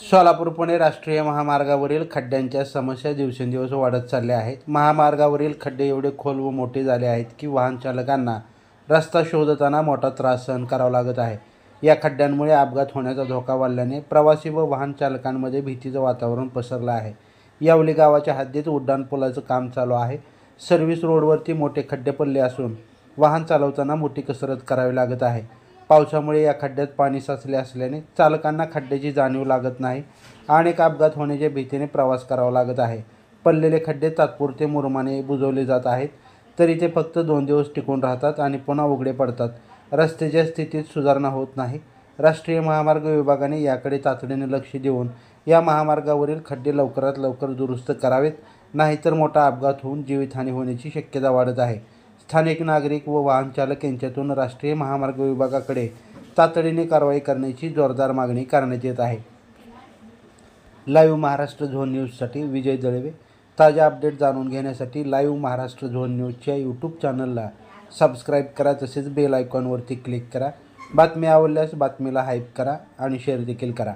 सोलापूर पुणे राष्ट्रीय महामार्गावरील खड्ड्यांच्या समस्या दिवसेंदिवस वाढत चालल्या आहेत. महामार्गावरील खड्डे एवढे खोल व मोठे झाले आहेत की वाहन चालकांना रस्ता शोधताना मोठा त्रास सहन करावा लागत आहे. या खड्ड्यांमुळे अपघात होण्याचा धोका वाढल्याने प्रवासी व वाहन चालकांमध्ये भीतीचं वातावरण पसरलं आहे. यावली गावाच्या हद्दीत उड्डाणपुलाचं काम चालू आहे. सर्व्हिस रोडवरती मोठे खड्डे पडले असून वाहन चालवताना मोठी कसरत करावी लागत आहे. पावसामुळे या खड्ड्यात पाणी साचले असल्याने चालकांना खड्ड्याची जाणीव लागत नाही अनेक अपघात होण्याच्या भीतीने प्रवास करावा लागत आहे. पडलेले खड्डे तात्पुरते मुरमाने बुजवले जात आहेत तरी ते फक्त दोन दिवस टिकून राहतात आणि पुन्हा उघडे पडतात. रस्त्याच्या स्थितीत सुधारणा होत नाही. राष्ट्रीय महामार्ग विभागाने याकडे तातडीने लक्ष देऊन या महामार्गावरील खड्डे लवकरात लवकर दुरुस्त करावेत नाहीतर मोठा अपघात होऊन जीवितहानी होण्याची शक्यता वाढत आहे. स्थानिक नागरिक व वाहनचालक यांच्यातून राष्ट्रीय महामार्ग विभागाकडे तातडीने कारवाई करण्याची जोरदार मागणी करण्यात येत आहे. लाईव्ह महाराष्ट्र झोन न्यूजसाठी विजय दळवे. ताज्या अपडेट जाणून घेण्यासाठी लाईव्ह महाराष्ट्र झोन न्यूजच्या यूट्यूब चॅनलला सबस्क्राईब करा तसेच बेल आयकॉनवरती क्लिक करा. बातमी आवडल्यास बातमीला हाईप करा आणि शेअर देखील करा.